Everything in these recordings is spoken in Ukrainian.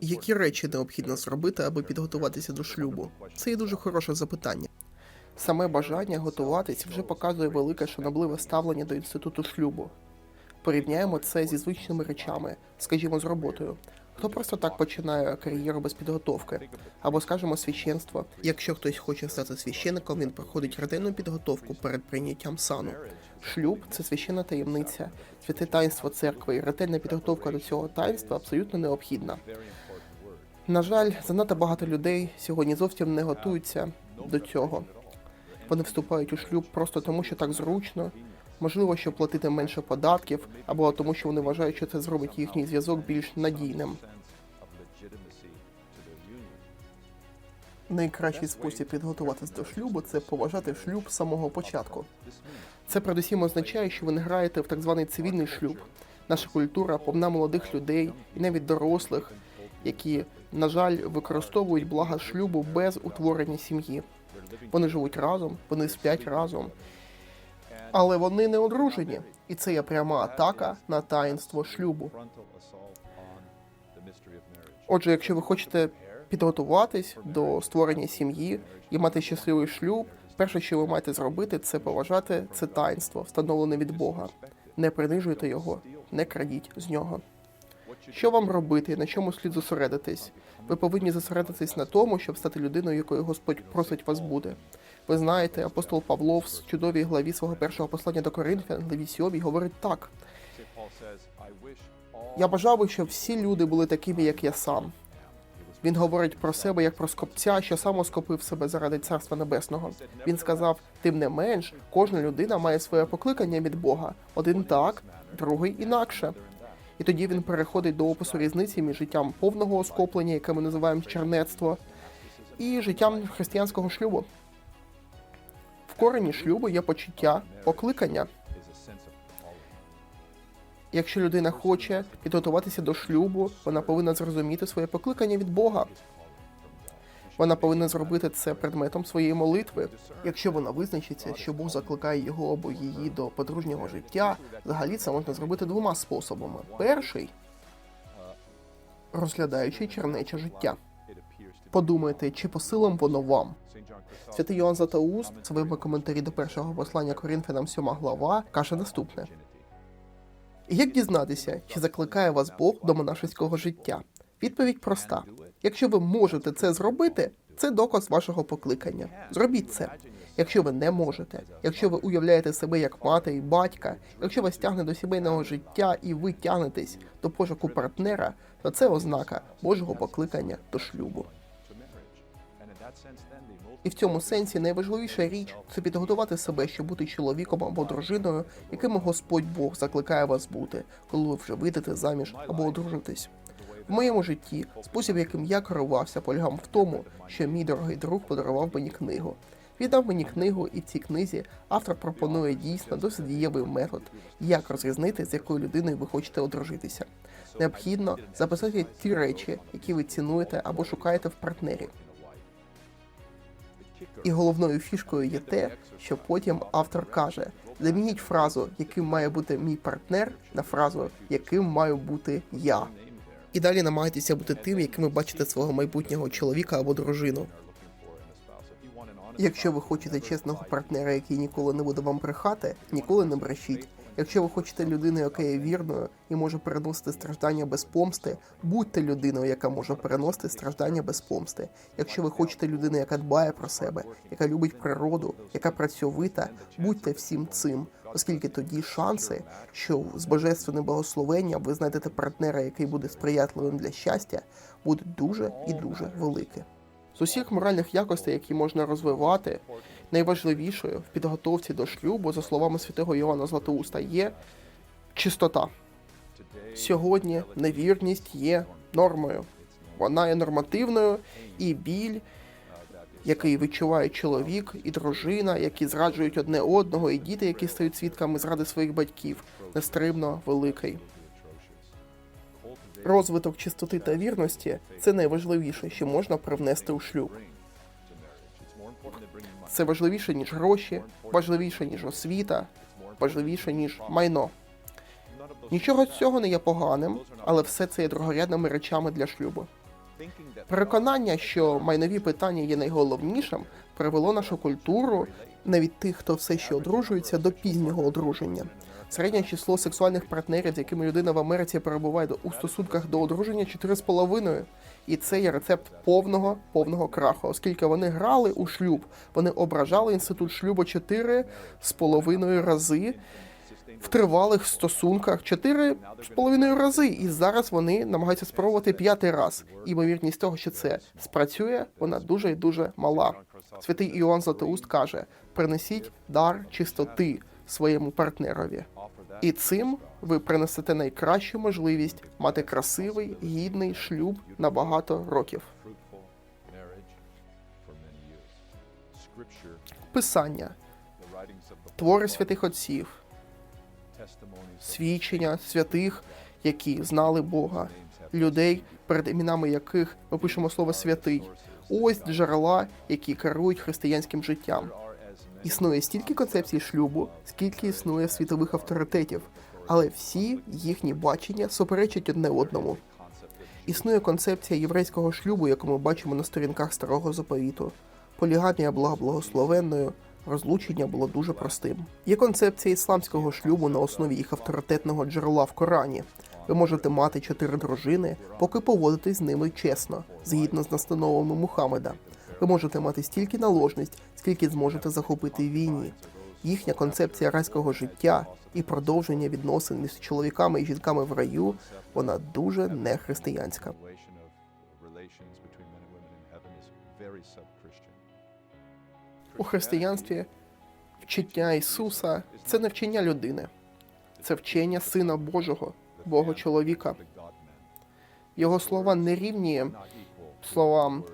Які речі необхідно зробити, аби підготуватися до шлюбу? Це є дуже хороше запитання. Саме бажання готуватись вже показує велике шанобливе ставлення до інституту шлюбу. Порівняємо це зі звичними речами, скажімо, з роботою. Хто просто так починає кар'єру без підготовки, або скажімо, священство. Якщо хтось хоче стати священником, він проходить ретельну підготовку перед прийняттям сану. Шлюб це священна таємниця, святе таїнство церкви, і ретельна підготовка до цього таїнства абсолютно необхідна. На жаль, занадто багато людей сьогодні зовсім не готуються до цього. Вони вступають у шлюб просто тому, що так зручно, можливо, щоб платити менше податків, або тому, що вони вважають, що це зробить їхній зв'язок більш надійним. Найкращий спосіб підготуватись до шлюбу це поважати шлюб з самого початку. Це передусім означає, що ви не граєте в так званий цивільний шлюб. Наша культура повна молодих людей і навіть дорослих, які, на жаль, використовують блага шлюбу без утворення сім'ї. Вони живуть разом, вони сплять разом, але вони не одружені, і це є пряма атака на таїнство шлюбу. Отже, якщо ви хочете підготуватись до створення сім'ї і мати щасливий шлюб, перше, що ви маєте зробити, це поважати це таїнство, встановлене від Бога. Не принижуйте його, не крадіть з нього. Що вам робити, на чому слід зосередитись? Ви повинні зосередитись на тому, щоб стати людиною, якою Господь просить вас бути. Ви знаєте, апостол Павло в чудовій главі свого першого послання до Коринфян, главі 7, говорить так: я бажав би, щоб всі люди були такими, як я сам. Він говорить про себе як про скопця, що сам оскопив себе заради царства небесного. Він сказав: тим не менш, кожна людина має своє покликання від Бога. Один так, другий інакше. І тоді він переходить до опису різниці між життям повного оскоплення, яке ми називаємо чернецтво, і життям християнського шлюбу. Корені шлюбу є почуття покликання. Якщо людина хоче підготуватися до шлюбу, вона повинна зрозуміти своє покликання від Бога. Вона повинна зробити це предметом своєї молитви. Якщо вона визначиться, що Бог закликає його або її до подружнього життя, взагалі це можна зробити двома способами. Перший розглядаючи чернече життя. Подумайте, чи по силам воно вам. Святий Йоанн Златоуст в своєму коментарі до першого послання Коринфянам 7 глава каже наступне: як дізнатися, чи закликає вас Бог до монашеського життя? Відповідь проста: якщо ви можете це зробити, це доказ вашого покликання. Зробіть це. Якщо ви не можете, якщо ви уявляєте себе як мати і батька, якщо вас тягне до сімейного життя і ви тягнетесь до пошуку партнера, то це ознака Божого покликання до шлюбу. І в цьому сенсі найважливіша річ це підготувати себе, щоб бути чоловіком або дружиною, яким Господь Бог закликає вас бути, коли ви вже вийдете заміж або одружитесь. В моєму житті спосіб, яким я керувався, полягав в тому, що мій дорогий друг подарував мені книгу. Він дав мені книгу, і в цій книзі автор пропонує дійсно досить дієвий метод, як розрізнити, з якою людиною ви хочете одружитися. Необхідно записати ті речі, які ви цінуєте або шукаєте в партнері. І головною фішкою є те, що потім автор каже: замініть фразу, яким має бути мій партнер, на фразу, яким маю бути я. І далі намагайтеся бути тим, яким ви бачите свого майбутнього чоловіка або дружину. Якщо ви хочете чесного партнера, який ніколи не буде вам брехати, ніколи не брешіть. Якщо ви хочете людину, яка є вірною і може переносити страждання без помсти, будьте людиною, яка може переносити страждання без помсти. Якщо ви хочете людину, яка дбає про себе, яка любить природу, яка працьовита, будьте всім цим, оскільки тоді шанси, що з божественним благословенням ви знайдете партнера, який буде сприятливим для щастя, будуть дуже і дуже великі. З усіх моральних якостей, які можна розвивати, найважливішою в підготовці до шлюбу, за словами святого Іоанна Златоуста, є чистота. Сьогодні невірність є нормою. Вона є нормативною, і біль, який відчуває чоловік і дружина, які зраджують одне одного, і діти, які стають свідками зради своїх батьків, нестримно великий. Розвиток чистоти та вірності це найважливіше, що можна привнести у шлюб. Це важливіше, ніж гроші, важливіше, ніж освіта, важливіше, ніж майно. Нічого з цього не є поганим, але все це є другорядними речами для шлюбу. Переконання, що майнові питання є найголовнішим, привело нашу культуру, навіть тих, хто все ще одружується, до пізнього одруження. Середнє число сексуальних партнерів, з якими людина в Америці перебуває у стосунках до одруження 4,5. І це є рецепт повного повного краху, оскільки вони грали у шлюб, вони ображали інститут шлюбу 4,5 рази в тривалих стосунках 4,5 рази, і зараз вони намагаються спробувати п'ятий раз. Імовірність того, що це спрацює, вона дуже і дуже мала. Святий Іоанн Златоуст каже: принесіть дар чистоти своєму партнерові. І цим ви принесете найкращу можливість мати красивий, гідний шлюб на багато років. Писання, твори святих отців, свідчення святих, які знали Бога, людей, перед іменами яких ми пишемо слово святий. Ось джерела, які керують християнським життям. Існує стільки концепцій шлюбу, скільки існує світових авторитетів, але всі їхні бачення суперечать одне одному. Існує концепція єврейського шлюбу, яку ми бачимо на сторінках старого заповіту. Полігамія була благословенною, розлучення було дуже простим. Є концепція ісламського шлюбу на основі їх авторитетного джерела в Корані. Ви можете мати чотири дружини, поки поводитесь з ними чесно, згідно з настановами Мухаммеда. Ви можете мати стільки наложниць, скільки зможете захопити в війні. Їхня концепція райського життя і продовження відносин між чоловіками і жінками в раю вона дуже нехристиянська. very sub-Christian. У християнстві вчення Ісуса це не вчення людини, це вчення Сина Божого, Бога чоловіка. Його слова не рівні словам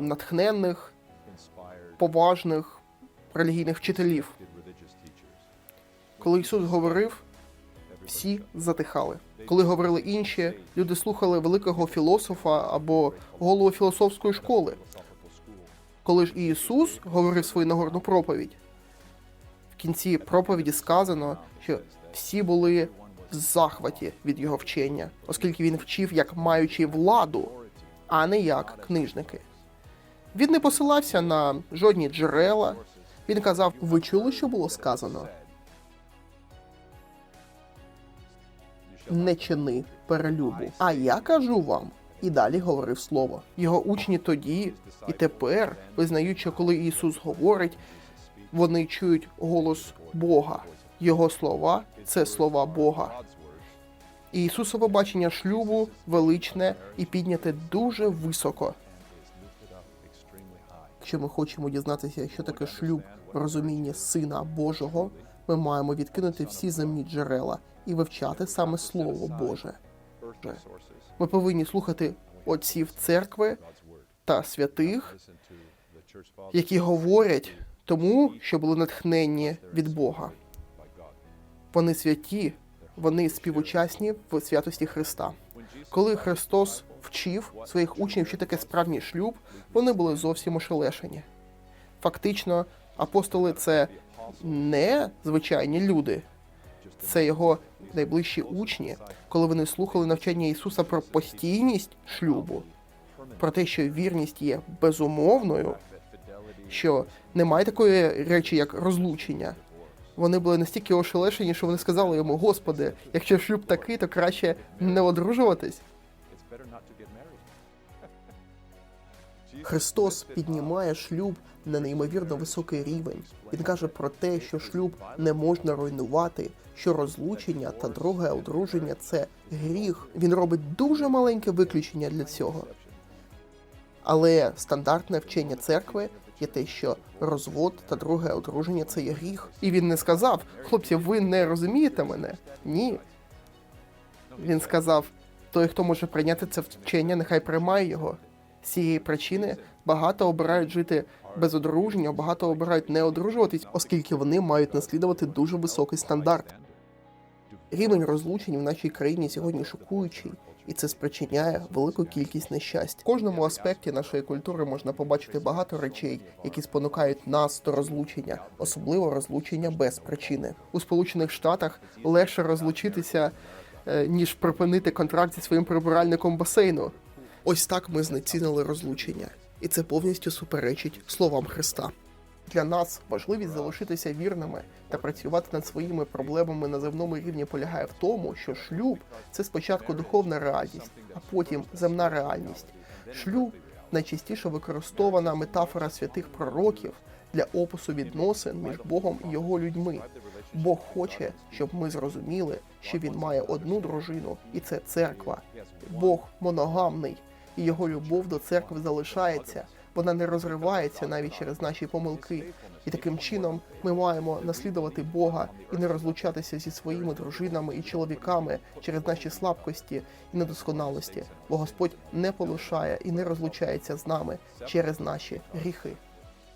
натхненних, поважних релігійних вчителів. Коли Ісус говорив, всі затихали. Коли говорили інші, люди слухали великого філософа або голову філософської школи. Коли ж і Ісус говорив свою нагорну проповідь, в кінці проповіді сказано, що всі були в захваті від його вчення, оскільки він вчив як маючи владу, а не як книжники. Він не посилався на жодні джерела. Він казав: ви чули, що було сказано? Не чини перелюбу. А я кажу вам. І далі говорив слово. Його учні тоді і тепер визнають, що коли Ісус говорить, вони чують голос Бога. Його слова це слова Бога. І Ісусове бачення шлюбу величне і підняте дуже високо. Якщо ми хочемо дізнатися, що таке шлюб в розумінні Сина Божого, ми маємо відкинути всі земні джерела і вивчати саме Слово Боже. Ми повинні слухати отців церкви та святих, які говорять тому, що були натхненні від Бога. Вони святі, вони співучасні в святості Христа. Коли Христос вчив своїх учнів, що таке справжній шлюб, вони були зовсім ошелешені. Фактично, апостоли це не звичайні люди, це його найближчі учні, коли вони слухали навчання Ісуса про постійність шлюбу, про те, що вірність є безумовною, що немає такої речі, як розлучення. Вони були настільки ошелешені, що вони сказали йому: Господи, якщо шлюб такий, то краще не одружуватись. Христос піднімає шлюб на неймовірно високий рівень. Він каже про те, що шлюб не можна руйнувати, що розлучення та друге одруження це гріх. Він робить дуже маленьке виключення для цього. Але стандартне вчення церкви є те, що розвод та друге одруження це є гріх. І він не сказав: хлопці, ви не розумієте мене? Ні. Він сказав: той, хто може прийняти це вчення, нехай приймає його. З цієї причини багато обирають жити без одруження, багато обирають не одружуватись, оскільки вони мають наслідувати дуже високий стандарт. Рівень розлучень в нашій країні сьогодні шокуючий. І це спричиняє велику кількість нещасть. В кожному аспекті нашої культури можна побачити багато речей, які спонукають нас до розлучення, особливо розлучення без причини. У Сполучених Штатах легше розлучитися е, ніж припинити контракт зі своїм прибиральником басейну. Ось так ми знецінили розлучення, і це повністю суперечить словам Христа. Для нас важливість залишитися вірними та працювати над своїми проблемами на земному рівні полягає в тому, що шлюб це спочатку духовна реальність, а потім земна реальність. Шлюб найчастіше використована метафора святих пророків для опису відносин між Богом і його людьми. Бог хоче, щоб ми зрозуміли, що він має одну дружину, і це церква. Бог моногамний, і його любов до церкви залишається. Вона не розривається навіть через наші помилки. І таким чином ми маємо наслідувати Бога і не розлучатися зі своїми дружинами і чоловіками через наші слабкості і недосконалості, бо Господь не полишає і не розлучається з нами через наші гріхи.